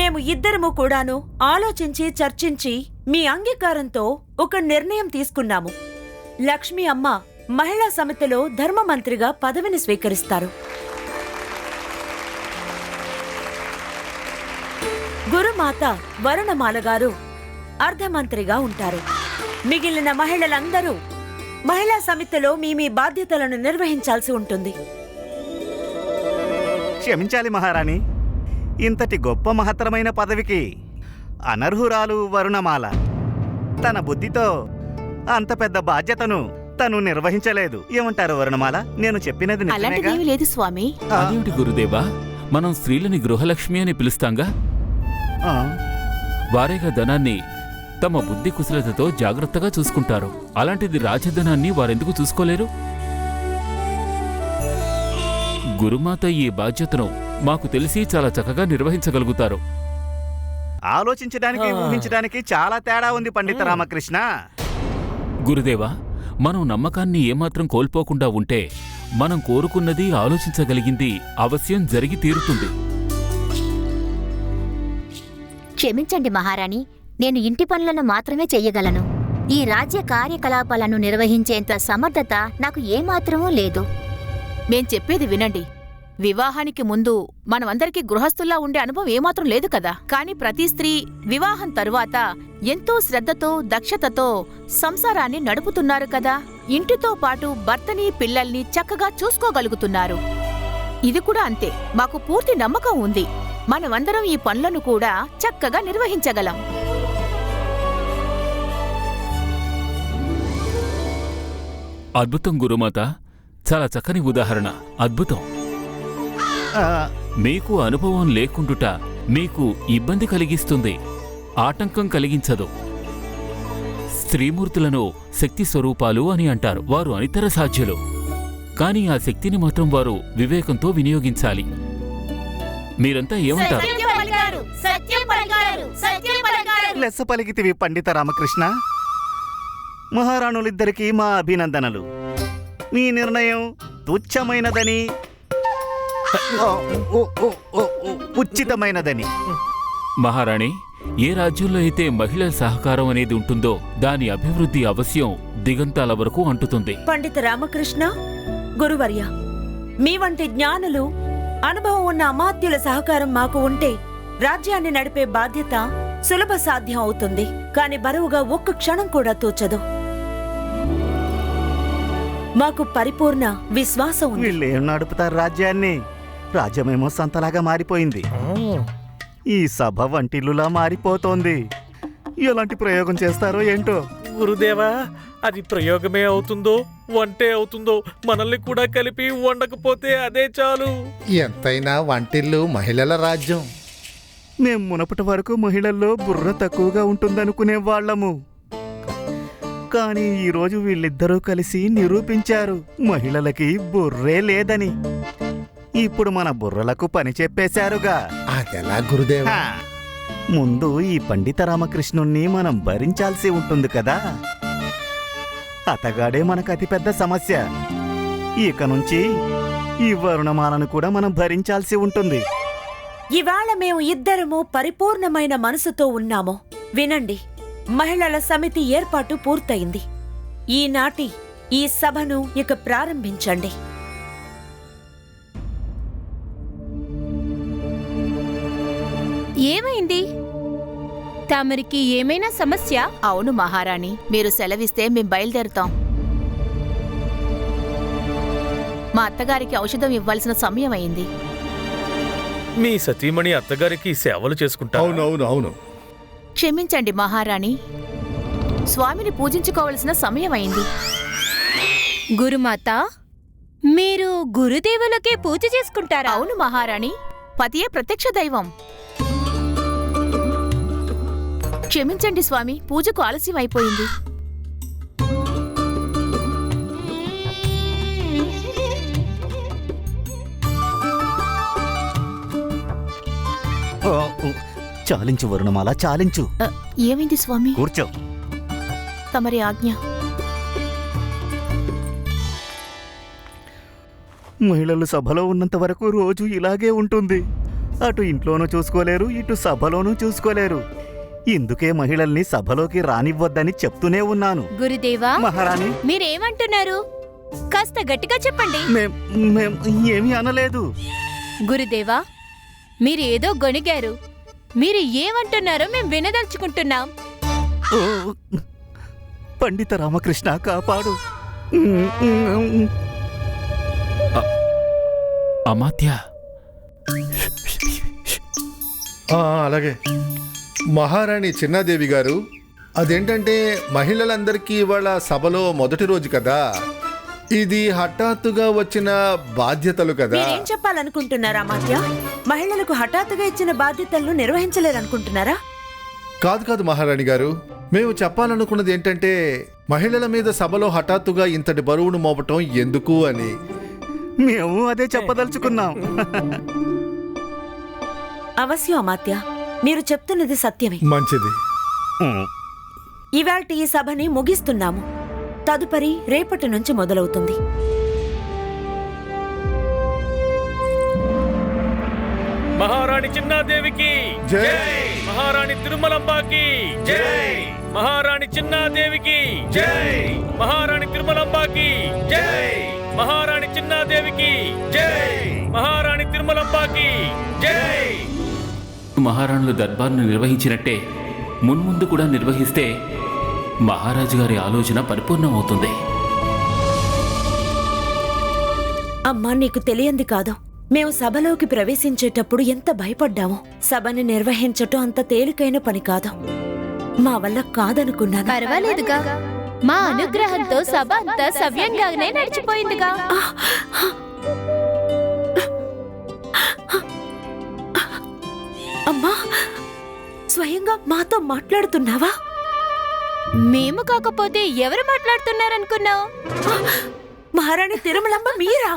మేము ఇద్దరము కూడాను ఆలోచించి చర్చించి మీ అంగీకారంతో ఒక నిర్ణయం తీసుకున్నాము. లక్ష్మి అమ్మ మహిళా సమితిలో ధర్మమంత్రిగా పదవిని స్వీకరిస్తారు. గురుమాత వరుణమాల గారు అర్ధమంత్రిగా ఉంటారు. మిగిలిన మహిళలందరూ మహిళా సమితిలో మీ మీ బాధ్యతలను నిర్వహించాల్సి ఉంటుంది. క్షమించాలి మహారాణి. ఇంతటి గొప్ప మహత్తరమైన పదవికి అనర్హురాలు వరుణమాల. తన బుద్ధితో అంత పెద్ద బాధ్యతను తను నిర్వహించలేదు. ఏమంటారు వరుణమాల? నేను చెప్పినది నిజమేగా? అలాంటిదేమీ లేదు స్వామి. అదేమిటి గురుదేవా? మనం స్త్రీలని గృహలక్ష్మి అని పిలుస్తాంగా? ఆ, వారేగా ధనాన్ని తమ బుద్ధి కుశలతతో జాగ్రత్తగా చూసుకుంటారు. అలాంటిది రాజధనాన్ని వారెందుకు చూసుకోలేరు? గురుమాత ఈ బాధ్యతను మాకు తెలిసి చాలా చక్కగా నిర్వహించగలుగుతారు. ఆలోచించడానికి ఊహించడానికి చాలా తేడా ఉంది పండిత రామకృష్ణ. గురుదేవా మనం నమ్మకాన్ని ఏమాత్రం కోల్పోకుండా ఉంటే మనం కోరుకున్నది ఆలోచించగలిగింది అవశ్యం జరిగి తీరుతుంది. క్షమించండి మహారాణి నేను ఇంటి పనులను మాత్రమే చెయ్యగలను. ఈ రాజ్య కార్యకలాపాలను నిర్వహించేంత సమర్థత నాకు ఏమాత్రమూ లేదు. మేం చెప్పేది వినండి. వివాహానికి ముందు మనమందరికీ గృహస్థుల్లా ఉండే అనుభవం ఏమాత్రం లేదు కదా. కానీ ప్రతి స్త్రీ వివాహం తరువాత ఎంతో శ్రద్ధతో దక్షతతో సంసారాన్ని నడుపుతున్నారు కదా. ఇంటితో పాటు భర్తని పిల్లల్ని చక్కగా చూసుకోగలుగుతున్నారు. ఇది కూడా అంతే. మాకు పూర్తి నమ్మకం ఉంది. మనమందరం ఈ పనులను కూడా చక్కగా నిర్వహించగలం. అద్భుతం గురుమాత. చాలా చక్కని ఉదాహరణ. అద్భుతం. మీకు అనుభవం లేకుండుట మీకు ఇబ్బంది కలిగిస్తుంది. ఆటంకం కలిగించదు. స్త్రీమూర్తులను శక్తి స్వరూపాలు అని అంటారు. వారు అనితర సాధ్యులు. కాని ఆ శక్తిని మాత్రం వారు వివేకంతో వినియోగించాలి. మీరంతా ఏమంటారు? లెస్స పలికితివి పండిత రామకృష్ణ. మహారాణులిద్దరికీ మా అభినందనలు. మీ నిర్ణయం తుచ్చమైనదని ఉచితమైనదని. మహారాణి ఏ రాజ్యంలో అయితే మహిళల సహకారం అనేది ఉంటుందో దాని అభివృద్ధి అవశ్యం దిగంతాల వరకు అంటుతుంది. పండిత రామకృష్ణ గురువర్య మీ వంటి జ్ఞానులు అనుభవం ఉన్న అమాత్యుల సహకారం మాకు ఉంటే రాజ్యాన్ని నడిపే బాధ్యత సులభ సాధ్యం అవుతుంది. కాని బరువుగా ఒక్క క్షణం కూడా తోచదు. మాకు పరిపూర్ణ విశ్వాసం ఉంది. వీళ్ళు ఏం నడుపుతారు రాజ్యాన్ని? రాజ్యమేమో సంతలాగా మారిపోయింది. ఈ సభ వంటిల్లులా మారిపోతోంది. ఎలాంటి ప్రయోగం చేస్తారో ఏంటో? గురుదేవా అది ప్రయోగమే అవుతుందో వంటే అవుతుందో మనల్ని కూడా కలిపి వండకపోతే అదే చాలు. ఎంతైనా వంటిల్లు మహిళల రాజ్యం. మేం మునపటి వరకు మహిళల్లో బుర్ర తక్కువగా ఉంటుందనుకునే వాళ్ళము. కానీ ఈరోజు వీళ్ళిద్దరూ కలిసి నిరూపించారు మహిళలకి బుర్రే లేదని. ఇప్పుడు మన బుర్రలకు పని చెప్పేశారుగా. అదెలా గురుదేవా? హా, ముందు ఈ పండిత రామకృష్ణుణ్ణి మనం భరించాల్సి ఉంటుంది కదా. అతగాడే మనకు అతిపెద్ద సమస్య. ఇక నుంచి ఈ వరుణమాలను కూడా మనం భరించాల్సి ఉంటుంది. ఇవాళ మేము ఇద్దరము పరిపూర్ణమైన మనసుతో ఉన్నాము. వినండి మహిళల సమితి ఏర్పాటు పూర్తయింది. ఈనాటి ఈ సభను ఇక ప్రారంభించండి. ఏమైంది? తమరికి ఏమైనా సమస్య? అవును మహారాణి మీరు సెలవిస్తే మేం బయలుదేరుతాం. మా అత్తగారికి ఔషధం ఇవ్వాల్సిన సమయం అయింది. మీ సతీమణి అత్తగారికి సేవలు చేసుకుంటా అవునవును అవును. క్షమించండి మహారాణి స్వామిని పూజించుకోవలసిన సమయం అయింది. గురుమాత మీరు గురుదేవులకే పూజ చేసుకుంటారా? అవును మహారాణి పతియే ప్రత్యక్ష దైవం. క్షమించండి స్వామి పూజకు ఆలస్యం అయిపోయింది. చాలించు వరుణమాల చాలించు. ఏమైంది స్వామి? కూర్చో. తమరి ఆజ్ఞ. మహిళలు సభలో ఉన్నంత వరకు రోజు ఇలాగే ఉంటుంది. అటు ఇంట్లోనూ చూసుకోలేరు ఇటు సభలోనూ చూసుకోలేరు. ఇందుకే మహిళల్ని సభలోకి రానివ్వద్దని చెప్తూనే ఉన్నాను. గురుదేవా మహారాణి. మీరేమంటున్నారు? కాస్త గట్టిగా చెప్పండి. మేం మేం ఏమీ అనలేదు. గురుదేవా మీరు ఏదో గొణిగారు. మీరు ఏమంటున్నారో మేము వినదలుచుకుంటున్నాం. ఓ, పండిత రామకృష్ణ కాపాడు. అమాత్య. ఆ, అలాగే. మహారాణి చిన్నాదేవి గారు అదేంటంటే మహిళలందరికీ ఇవాళ సభలో మొదటి రోజు కదా. ఇది హఠాత్తుగా వచ్చిన బాధ్యతలు కదా. మీరేం చెప్పాలనుకుంటున్నారా అమాత్య మహిళలకు హఠాత్తుగా ఇచ్చిన బాధ్యతలను నిర్వహించలేరనుకుంటున్నారా కాదు కాదు మహారాణి గారు మేము చెప్పాలనుకున్నది ఏంటంటే మహిళల మీద సభలో హఠాత్తుగా ఇంతటి బరువును మోపటం ఎందుకు అని. మేము అదే చెప్పదలుచుకున్నాం. అవశ్యం అమాత్య మీరు చెప్తున్నది సత్యమే. మంచిది. ఇవాల్టి ఈ సభని ముగిస్తున్నాము. తదుపరి రేపటి నుంచి మొదలవుతుంది. మహారాణి చిన్నాదేవికి జై. మహారాణి తిరుమలంబాకి జై. మహారాణి చిన్నాదేవికి జై. మహారాణి తిరుమలంబాకి జై. మహారాణి చిన్నాదేవికి జై. మహారాణి తిరుమలంబాకి జై. మహారాణులు దర్బార్ను నిర్వహించినట్టే మున్ముందు కూడా నిర్వహిస్తే మహారాజు గారి ఆలోచన పరిపూర్ణమవుతుంది. అమ్మా నీకు తెలియంది కాదు. మేము సభలోకి ప్రవేశించేటప్పుడు ఎంత భయపడ్డామో. సభని నిర్వహించటం అంత తేలికైన పని కాదు. మా వల్ల కాదనుకున్నాను. పర్వాలేదుగా. మా అనుగ్రహంతో సభ అంతా సవ్యంగానే నడిచిపోయిందిగా. అమ్మా స్వయంగా మాతో మాట్లాడుతున్నావా? మేము కాకపోతే ఎవరు మాట్లాడుతున్నారనుకున్నావు? మహారాణి తిరుమలమ్మ మీరా?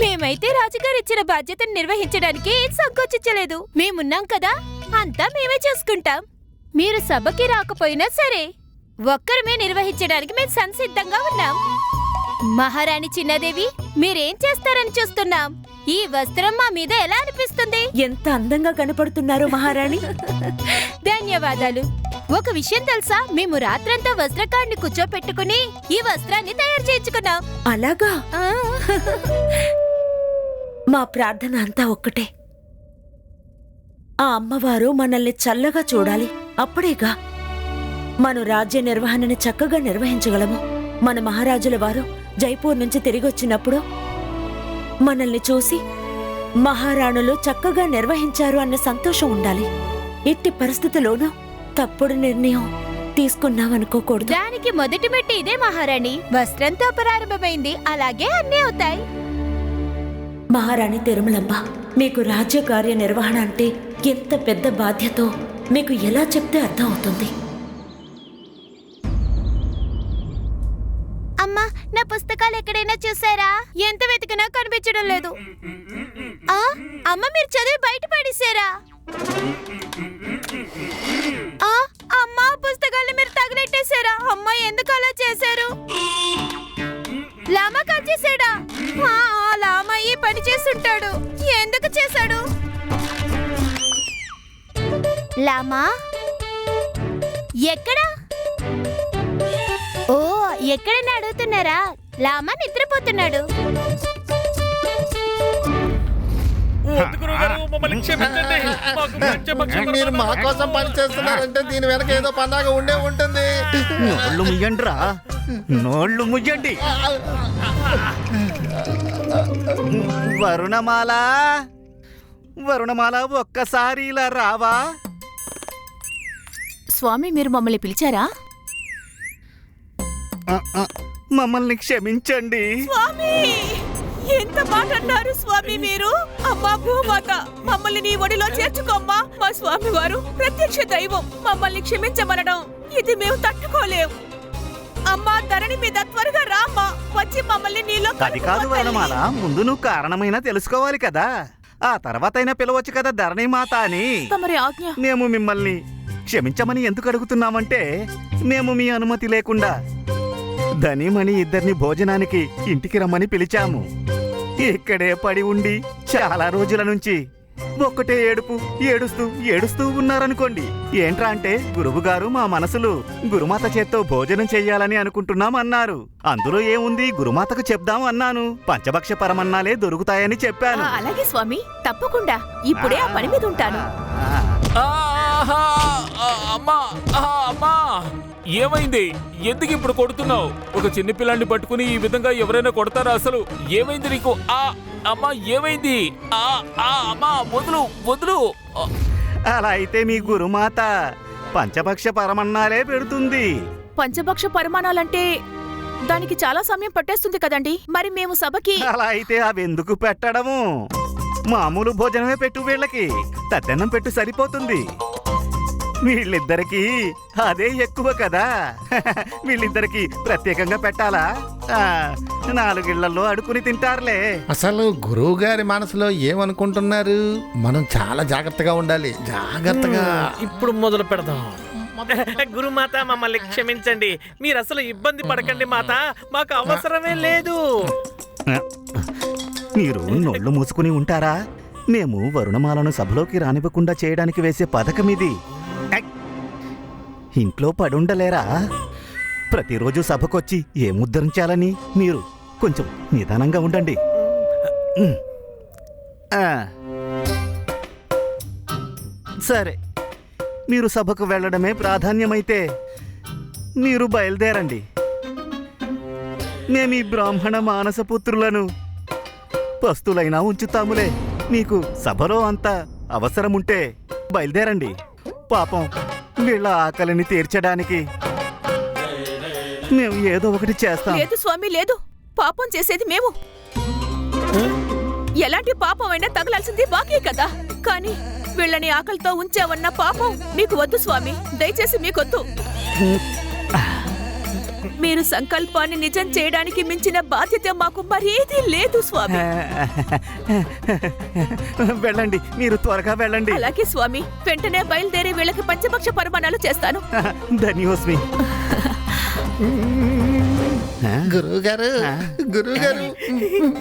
మేమైతే రాజుగారు ఇచ్చిన బాధ్యతను నిర్వహించడానికి ఏం సంకోచించలేదు. మేమున్నాం కదా అంతా మేమే చూసుకుంటాం. మీరు సభకి రాకపోయినా సరే ఒక్కరమే నిర్వహించడానికి మేము సంసిద్ధంగా ఉన్నాం. మహారాణి చిన్నదేవి మీరేం చేస్తారని చూస్తున్నాం? ఈ వస్త్రం మా మీద ఎలా అనిపిస్తుంది? ఎంత అందంగా కనపడుతున్నారు మహారాణి. ధన్యవాదాలు. ఒక విషయం తెలుసా? మేము రాత్రంతా వస్త్రకాడిని కూర్చోపెట్టుకుని ఈ వస్త్రాన్ని తయారు చేయించుకున్నాం. అలాగా? ఆ. మా ప్రార్థన అంతా ఒక్కటే. ఆ అమ్మవారు మనల్ని చల్లగా చూడాలి. అప్పుడేగా? మన రాజ్య నిర్వహణని చక్కగా నిర్వహించగలము. మన మహారాజుల వారు జైపూర్ నుంచి తిరిగొచ్చినప్పుడు మనల్ని చూసి మహారాణులు చక్కగా నిర్వహించారు అన్న సంతోషం ఉండాలి. ఎట్టి పరిస్థితిలోనూ తప్పుడు నిర్ణయం తీసుకున్నామనుకోకూడదు. దానికి మొదటి మెట్టి ఇదే మహారాణి. వస్త్రంతో ప్రారంభమైంది. అలాగే అన్నీ అవుతాయి. మహారాణి తిరుమలమ్మ మీకు రాజ్య కార్య నిర్వహణ అంటే ఎంత పెద్ద బాధ్యతో మీకు ఎలా చెప్తే అర్థం అవుతుంది? పుస్తకాలు ఎక్కడైనా చూసారా? ఎంత వెతికినా కనిపించడం లేదు. ఆ? అమ్మ మీరు చదివి బయట పడేసారా ఆ? అమ్మ పుస్తకాలు మీరు తగిలెట్టేశారా అమ్మ ఎందుకు అలా చేశారు? లామా కాల్ ఆ, లామా ఈ పని చేస్తుంటాడు. ఎందుకు చేశాడు? లామా? ఎక్కడా? ఓ ఎక్కడైనా అడుగుతున్నారా? లామా నిద్రపోతున్నాడు. మీరు మా కోసం పని చేస్తున్నారంటే దీని వెనక ఏదో పన్నాగ ఉండే ఉంటుంది. నోళ్ళు ముయ్యండిరా. నోళ్ళు ముయ్యండి. వరుణమాల వరుణమాల ఒక్కసారి ఇలా రావా? స్వామి మీరు మమ్మల్ని పిలిచారా? మమ్మల్ని క్షమించండి. స్వామి! ఎంత మాట అన్నారు స్వామి మీరు? అమ్మా భూమాత మమ్మల్ని నీ ఒడిలో చేర్చుకోమ్మా. మా స్వామి వారు ప్రత్యక్ష దైవం మమ్మల్ని క్షమించమనడం. ఇది మేము తట్టుకోలేం. అమ్మా ధరణి మీద త్వరగా రామ్మా. వచ్చి మమ్మల్ని నీలో అది కాదు వరుణమాల ముందు నువ్వు కారణమైనా తెలుసుకోవాలి కదా. ఆ తర్వాతైనా పిలవచ్చు కదా ధరణి మాత అని. తమరి ఆజ్ఞ. మేము మిమ్మల్ని క్షమించమని ఎందుకు అడుగుతున్నామంటే మేము మీ అనుమతి లేకుండా ధనిమణి ఇద్దరిని భోజనానికి ఇంటికి రమ్మని పిలిచాము. ఇక్కడే పడి ఉండి చాలా రోజుల నుంచి ఒక్కటే ఏడుపు ఏడుస్తూ ఏడుస్తూ ఉన్నారనుకోండి. ఏంట్రా అంటే గురువుగారు మా మనసులు గురుమాత చేత్తో భోజనం చెయ్యాలని అనుకుంటున్నాం అన్నారు అందులో ఏముంది? గురుమాతకు చెప్దాం అన్నాను. పంచభక్ష పరమన్నాలే దొరుకుతాయని చెప్పాను. అలాగే స్వామి. తప్పకుండా. ఇప్పుడే ఆ పని మీద ఉంటాను. ఆహా! ఆ, అమ్మా ఆహా, అమ్మా. ఏమైంది? ఎందుకు ఇప్పుడు కొడుతున్నావు? ఒక చిన్న పిల్లాన్ని పట్టుకుని ఈ విధంగా ఎవరైనా కొడతారా అసలు? ఏమైంది నీకు? ఆ అమ్మా ఏమైంది? ఆ ఆ అమ్మా వదులు వదులు. అలా అయితే మీ గురుమాత పంచభక్ష పరమన్నాలే పెడుతుంది. పంచభక్ష పరిమాణాలంటే దానికి చాలా సమయం పట్టేస్తుంది కదండి. మరి మేము సభకి అలా అయితే అవెందుకు పెట్టడము? మామూలు భోజనమే పెట్టు వీళ్ళకి. తద్దన్నం పెట్టు సరిపోతుంది. వీళ్ళిద్దరికి అదే ఎక్కువ కదా. వీళ్ళిద్దరికి ప్రత్యేకంగా పెట్టాలా? ఆ, నాలుగిళ్ళలో అడుకుని తింటారులే. అసలు గురువు గారి మనసులో ఏమనుకుంటున్నారు? మనం చాలా జాగ్రత్తగా ఉండాలి. జాగ్రత్తగా. ఇప్పుడు మొదలు పెడదాం. గురుమాత మమ్మల్ని క్షమించండి. మీరు అసలు ఇబ్బంది పడకండి మాత. మాకు అవసరమే లేదు. మీరు నోళ్ళు మూసుకుని ఉంటారా? మేము వరుణమాలను సభలోకి రానివ్వకుండా చేయడానికి వేసే పథకం ఇది! ఇంట్లో పడుండలేరా? ప్రతిరోజు సభకొచ్చి ఏముద్ధరించాలని మీరు? కొంచెం నిదానంగా ఉండండి. సరే. మీరు సభకు వెళ్ళడమే ప్రాధాన్యమైతే మీరు బయలుదేరండి. మేము ఈ బ్రాహ్మణ మానసపుత్రులను పస్తులైనా ఉంచుతాములే. మీకు సభలో అంత అవసరముంటే బయలుదేరండి. పాపం వీళ్ళ ఆకలిని తీర్చడానికి మేము ఏదో ఒకటి చేస్తాం. లేదు స్వామి లేదు. పాపం చేసేది మేము. ఎలాంటి పాపమైనా తగలాల్సింది బాకీ కదా. కానీ వీళ్ళని ఆకలితో ఉంచావన్న పాపం మీకు వద్దు స్వామి. దయచేసి మీకొద్దు. మీరు సంకల్పాన్ని నిజం చేయడానికి మించిన బాధ్యత మాకు మరేదీ లేదు స్వామి. వెళ్ళండి మీరు త్వరగా వెళ్ళండి. అలాగే స్వామి. వెంటనే బయలుదేరి వీళ్ళకి పంచపక్ష పరిమాణాలు చేస్తాను. ధన్యోస్మి గురువు గారు గురువు గారు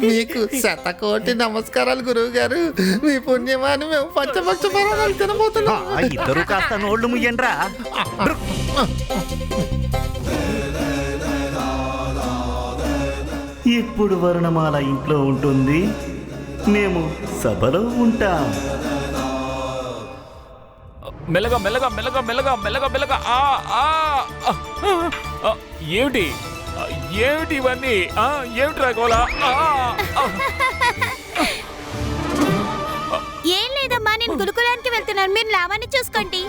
మీకు శతకోటి నమస్కారాలు గురువు గారు మీ పుణ్యమాని మేము పంచపక్ష పర్వాలు తినబోతున్నాం. ఆ, ఇద్దరు కాస్త నోళ్ళు ముయ్యండ్రా. ఇప్పుడు వరుణమాల ఇంట్లో ఉంటుంది? మేము సభలో ఉంటాం. మెల్లగా మెల్లగా మెల్లగా మెల్లగా మెల్లగా మెల్లగా ఆ ఆ ఏమిటి? ఏమిటి ఇవన్నీ? ఆ, ఏమిటి రాగోలా ఆ, ఆ. ఏం లేదమ్మా నేను గురుకులానికి వెళ్తున్నాను. మీరు లావాన్ని చూసుకోండి.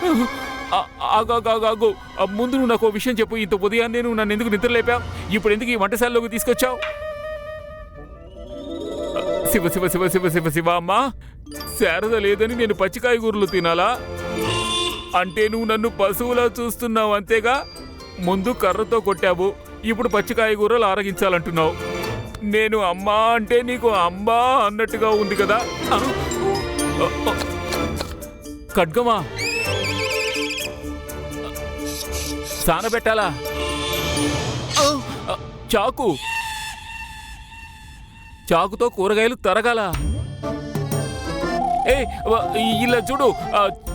ఆ, ఆగు, ఆగు, ఆగు, ఆగు. ఆ, ముందు నువ్వు నాకు ఓ విషయం చెప్పు. ఇంత ఉదయాన్నే నువ్వు నన్ను ఎందుకు నిద్ర లేపావు ఇప్పుడు ఎందుకు ఈ వంటశాలలోకి తీసుకొచ్చావు? శివ శివ శివ శివ శివ శివ అమ్మా. శారద లేదని నేను పచ్చికాయ కూరలు తినాలా? అంటే నువ్వు నన్ను పశువులా చూస్తున్నావు అంతేగా? ముందు కర్రతో కొట్టావు ఇప్పుడు పచ్చికాయ కూరలు ఆరగించాలంటున్నావు. నేను అమ్మా అంటే నీకు అమ్మా అన్నట్టుగా ఉంది కదా? ఖడ్గమా? సానబెట్టాలా చాకు. చాకుతో కూరగాయలు తరగాల. ఏ ఇలా చూడు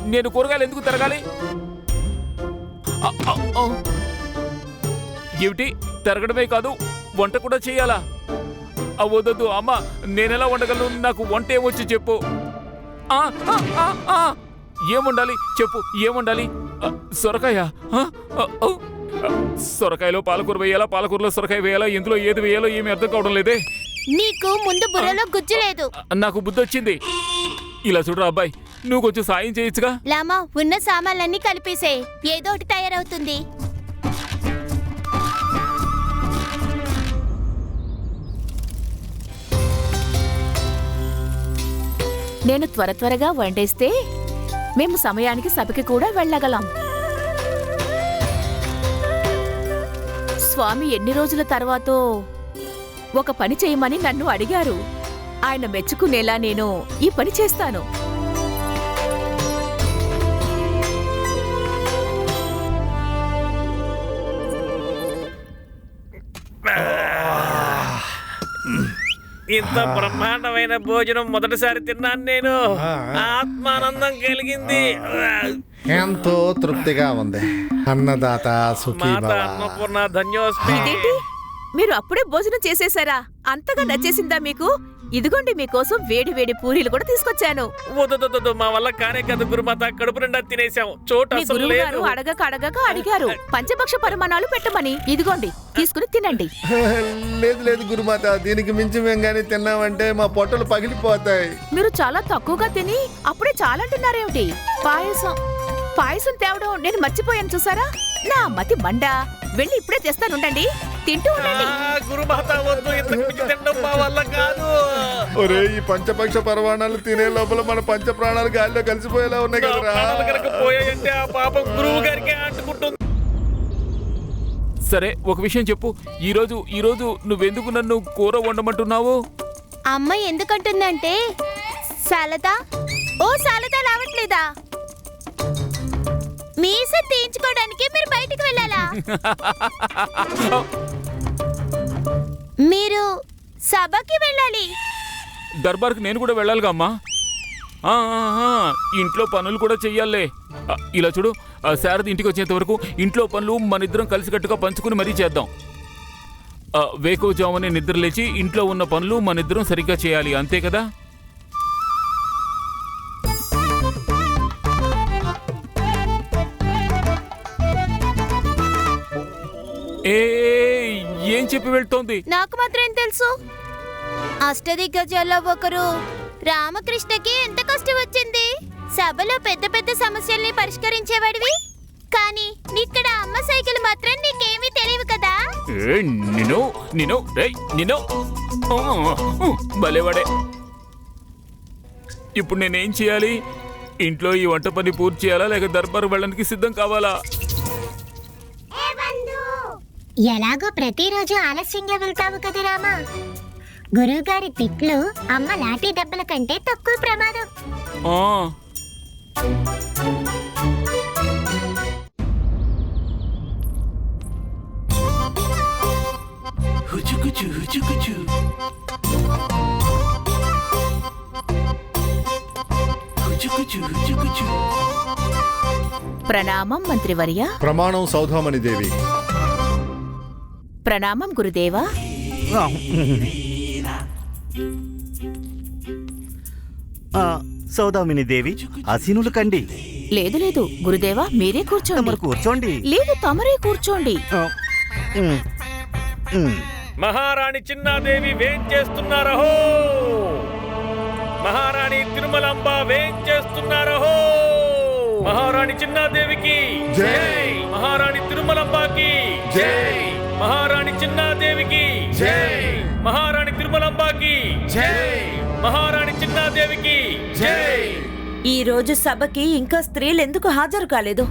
నేను కూరగాయలు ఎందుకు తరగాలి? ఏమిటి? తరగడమే కాదు వంట కూడా చేయాలా. ఆ, వద్దొద్దు అమ్మ నేనెలా వండగలను? నాకు వంట ఏమొచ్చి చెప్పు. ఆ, ఆ, ఏం వండాలి? చెప్పు ఏం వండాలి? సొరకాయ సొరకాయలో పాలకూర వేయాలా? పాలకూరలో సొరకాయ వేయాలా? ఇందులో ఏది వేయాలో ఏమీ అర్థం కావడం లేదే. నీకు ముందు బుర్రలో గుజ్జు లేదు. నాకు బుద్ధి వచ్చింది. ఇలా చూడరా అబ్బాయి నువ్వు కొంచెం సాయం చేయొచ్చుగా లామా ఉన్న సామాన్లన్నీ కలిపేసే. ఏదో ఒకటి తయారవుతుంది. నేను త్వర త్వరగా వండేస్తే మేము సమయానికి సభకి కూడా వెళ్ళగలం. స్వామి ఎన్ని రోజుల తర్వాతో ఒక పని చేయమని నన్ను అడిగారు. ఆయన మెచ్చుకునేలా నేను ఈ పని చేస్తాను. ఇంత బ్రహ్మాండమైన భోజనం మొదటిసారి తిన్నాను నేను. ఆత్మానందం కలిగింది. ఎంతో తృప్తిగా ఉంది. అన్నదాత సుఖీ మాత అన్నపూర్ణ ధన్యోస్మి. మీరు అప్పుడే భోజనం చేసేశారా అంతగా నచ్చేసిందా మీకు? ఇదిగోండి మీకోసం వేడి వేడి పూరీలు కూడా తీసుకొచ్చాను. వద్దు మా వల్ల కానే కదా గురుమాత. కడుపు నిండా తినేసాం. చోటు మీ అసలు గురువు లేదు. గారు అడగక అడగక అడిగారు. పంచపక్ష పరిమాణాలు పెట్టమని. ఇదిగోండి తీసుకుని తినండి. లేదు లేదు గురుమాత. దీనికి మించి మేము కానీ తిన్నామంటే మా పొట్టలు పగిలిపోతాయి. మీరు చాలా తక్కువగా తిని అప్పుడే చాలా అంటున్నారేమిటి పాయసం పాయసం తేవడం నేను మర్చిపోయాను చూసారా? నా మతి మండ. వెళ్ళి ఇప్పుడే తెస్తానుండండి తింటూ ఉండండి. ఒరే ఈ పంచపక్ష పరమాణాలు తినే లోపల మన పంచ ప్రాణాలు గాలిలో కలిసిపోయేలా ఉన్నాయి కదరా. పోయాయంటే ఆ పాపం గురువు గారికి అంటుకుంటుంది. సరే ఒక విషయం చెప్పు. ఈరోజు ఈరోజు నువ్వెందుకు నన్ను కూర వండమంటున్నావు? అమ్మ ఎందుకంటుందంటే సాలత ఓ సాలత రావట్లేదా? మీసం తీయించుకోవడానికి మీరు బయటికి వెళ్ళాలా? మీరు సభకి వెళ్ళాలి. దర్బార్కి నేను కూడా వెళ్ళాలిగా అమ్మా. ఆ, ఆ, ఆ, ఇంట్లో పనులు కూడా చెయ్యాలే. ఆ, ఇలా చూడు ఆ, శారద ఇంటికి వచ్చేంత వరకు ఇంట్లో పనులు మన ఇద్దరం కలిసికట్టుగా పంచుకుని మరీ చేద్దాం. వేకోజామునే నిద్ర లేచి ఇంట్లో ఉన్న పనులు మన ఇద్దరం సరిగ్గా చేయాలి అంతే కదా? ఏ ఏం చెప్పి వెళ్తోంది? నాకు మాత్రం ఏం తెలుసు? అష్టదిగ్గజాల్లో ఒకరు రామకృష్ణకి ఎంత కష్టం వచ్చింది? సభలో పెద్ద పెద్ద సమస్యల్ని పరిష్కరించేవాడివి? కానీ ఇక్కడ అమ్మ సైకిల్ మాత్రం నీకేమీ తెలియదు కదా? రేయ్ నిన్ను. ఆ, ఊ, భలేవాడే ఇప్పుడు నేనేం చేయాలి? ఇంట్లో ఈ వంట పని పూర్తి చేయాలా? లేక దర్బారు వెళ్ళడానికి సిద్ధం కావాలా? ఎలాగో ప్రతిరోజు ఆలస్యంగా వెళ్తావు కదా రామా? గురువుగారి తిట్లు అమ్మ లాఠీ దెబ్బల కంటే తక్కువ ప్రమాదం. ఆ, ప్రణామం మంత్రివర్య. ప్రమాణం సౌధామణి దేవి. ప్రణామం గురుదేవా. ఆ, సౌదామిని దేవి అసీనులు కండి. లేదు లేదు గురుదేవా మీరే కూర్చోండి. తమరు కూర్చోండి. లేదు తమరే కూర్చోండి. మహారాణి చిన్నాదేవి వేం చేస్తున్నారహో? మహారాణి తిరుమలంబ వేం చేస్తున్నారహో? మహారాణి చిన్నాదేవికి జై. మహారాణి తిరుమలంబాకి జై. మహారాణి చిన్నాదేవికి. జై. మహారాణి తిరుమలంబాకి. జై. మహారాణి చిన్నాదేవికి. జై. ఈ రోజు సభకి ఇంకా స్త్రీలు ఎందుకు హాజరు కాలేదు?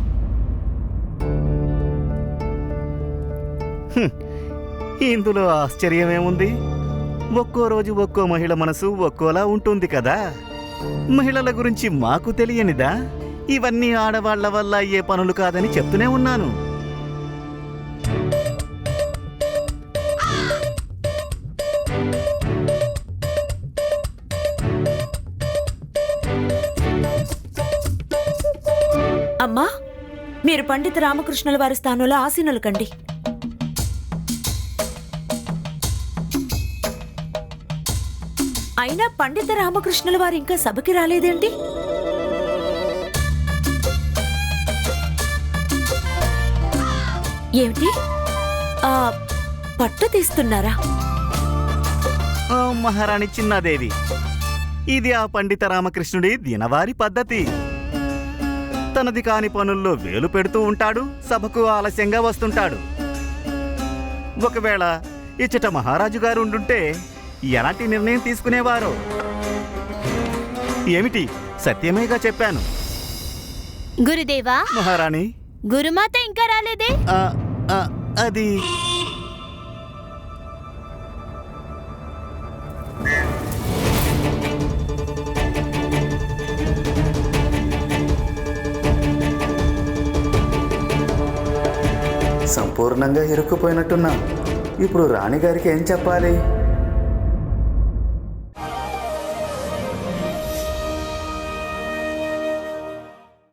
ఇందులో ఆశ్చర్యమేముంది? ఒక్కో రోజు ఒక్కో మహిళ మనసు ఒక్కోలా ఉంటుంది కదా? మహిళల గురించి మాకు తెలియనిదా? ఇవన్నీ ఆడవాళ్ళ వల్ల అయ్యే పనులు కాదని చెప్తూనే ఉన్నాను. అమ్మా మీరు పండిత రామకృష్ణుల వారి స్థానంలో ఆసీనులు కండి. అయినా పండిత రామకృష్ణుల వారు ఇంకా సభకి రాలేదేంటి? ఏమిటి? ఆ, పట్టు తీస్తున్నారా? మహారాణి చిన్నాదేవి ఇది ఆ పండిత రామకృష్ణుడి దినవారి పద్ధతి. తనది కాని పనుల్లో వేలు పెడుతూ ఉంటాడు సభకు ఆలస్యంగా వస్తుంటాడు. ఒకవేళ ఇచ్చట మహారాజు గారు ఉండుంటే ఎలాంటి నిర్ణయం తీసుకునేవారో? ఏమిటి? సత్యమేగా చెప్పాను. గురుదేవా మహారాణి. గురుమాత ఇంకా రాలేదే? అది సంపూర్ణంగా ఇరుక్కుపోయినట్టున్నా. ఇప్పుడు రాణిగారికి ఏం చెప్పాలి?